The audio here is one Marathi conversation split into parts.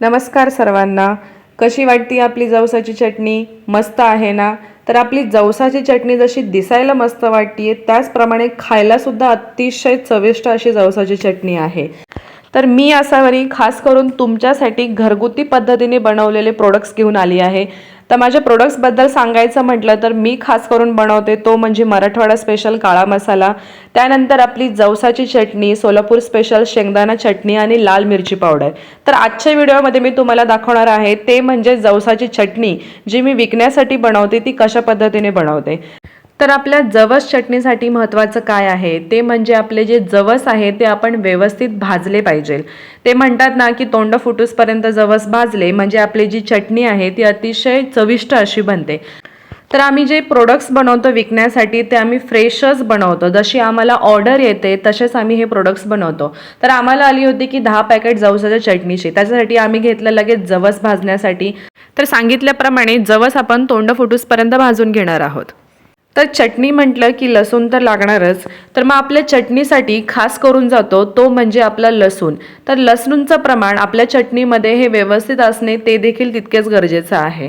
नमस्कार सर्वांना. कशी वाटती आपली जवसाची चटणी? मस्त आहे ना? तर आपली जवसाची चटणी जशी दिसायला मस्त वाटते त्याचप्रमाणे खायलासुद्धा अतिशय चविष्ट अशी जवसाची चटणी आहे. तर मी असावरी खास करून तुमच्यासाठी घरगुती पद्धतीने बनवलेले प्रोडक्ट्स घेऊन आली आहे. तर माझ्या प्रोडक्ट्सबद्दल सांगायचं म्हटलं तर मी खास करून बनवते तो म्हणजे मराठवाडा स्पेशल काळा मसाला. त्यानंतर आपली जवसाची चटणी सोलापूर स्पेशल शेंगदाणा चटणी आणि लाल मिरची पावडर तर आजच्या व्हिडिओमध्ये मी तुम्हाला दाखवणार आहे ते म्हणजे जवसाची चटणी जी मी विकण्यासाठी बनवते ती कशा पद्धतीने बनवते. तर आपल्या जवस चटणीसाठी महत्त्वाचं काय आहे? ते म्हणजे आपले जे जवस आहे ते आपण व्यवस्थित भाजले पाहिजे. ते म्हणतात ना की तोंड फुटूसपर्यंत जवस भाजले म्हणजे आपली जी चटणी आहे ती अतिशय चविष्ट अशी बनते. तर आम्ही जे प्रोडक्ट्स बनवतो विकण्यासाठी ते आम्ही फ्रेशच बनवतो. जशी आम्हाला ऑर्डर येते तसेच आम्ही हे प्रोडक्ट्स बनवतो. तर आम्हाला आली होती की दहा पॅकेट जवसाच्या चटणीची. त्याच्यासाठी आम्ही घेतलं लगेच जवस भाजण्यासाठी. तर सांगितल्याप्रमाणे जवस आपण तोंड फुटूसपर्यंत भाजून घेणार आहोत. तर चटणी म्हटलं की लसूण तर लागणारच तर मग आपल्या चटणीसाठी खास करून जातो तो म्हणजे आपला लसूण. तर लसूणचं प्रमाण आपल्या चटणीमध्ये हे व्यवस्थित असणे ते देखील तितकेच गरजेचं आहे.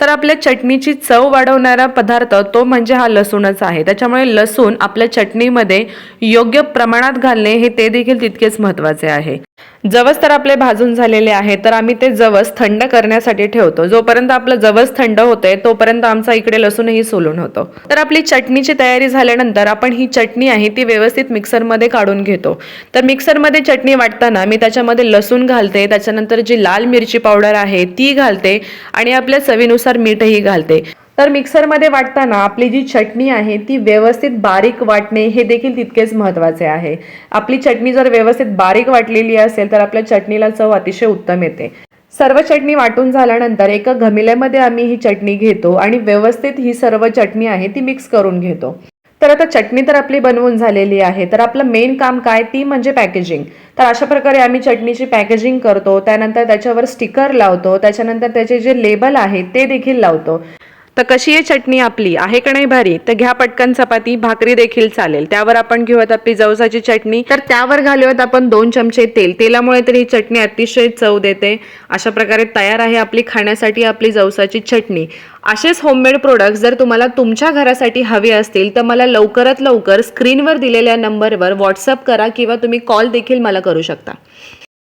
तर आपल्या चटणीची चव वाढवणारा पदार्थ तो म्हणजे हा लसूणच आहे. त्याच्यामुळे लसूण आपल्या चटणीमध्ये योग्य प्रमाणात घालणे हे ते देखील तितकेच महत्त्वाचे आहे. जवस तर आपले भाजून झालेले आहे तर आम्ही ते जवस थंड करण्यासाठी ठेवतो. जोपर्यंत आपलं जवस थंड होतंय तोपर्यंत आमचा इकडे लसूणही सोलून होतो. तर आपली चटणीची तयारी झाल्यानंतर आपण ही चटणी आहे ती व्यवस्थित मिक्सरमध्ये काढून घेतो. तर मिक्सरमध्ये चटणी वाटताना मी त्याच्यामध्ये लसूण घालते त्याच्यानंतर जी लाल मिरची पावडर आहे ती घालते आणि आपल्या चवीनुसार मीठही घालते. तर मिक्सरमध्ये वाटताना आपली जी चटणी आहे ती व्यवस्थित बारीक वाटणे हे देखील तितकेच महत्त्वाचे आहे. आपली चटणी जर व्यवस्थित बारीक वाटलेली असेल तर आपल्या चटणीला चव अतिशय उत्तम येते. सर्व चटणी वाटून झाल्यानंतर एका घमिल्यामध्ये आम्ही ही चटणी घेतो आणि व्यवस्थित ही सर्व चटणी आहे ती मिक्स करून घेतो. तर आता चटणी तर आपली बनवून झालेली आहे. तर आपलं मेन काम काय? ती म्हणजे पॅकेजिंग. तर अशा प्रकारे आम्ही चटणीची पॅकेजिंग करतो त्यानंतर त्याच्यावर स्टिकर लावतो त्याच्यानंतर त्याचे जे लेबल आहे ते देखील लावतो. तर कशी आहे चटणी आपली? आहे का नाही भारी? तर घ्या पटकन चपाती भाकरी देखील चालेल. त्यावर आपण घेऊयात आपली जवसाची चटणी. तर त्यावर घालूयात आपण दोन चमचे तेल. तेलामुळे तर ही चटणी अतिशय चव देते. अशा प्रकारे तयार आहे आपली खाण्यासाठी आपली जवसाची चटणी. असेच होममेड प्रोडक्ट्स जर तुम्हाला तुमच्या घरासाठी हवे असतील तर मला लवकरात लवकर स्क्रीनवर दिलेल्या नंबरवर व्हॉट्सअप करा किंवा तुम्ही कॉल देखील मला करू शकता.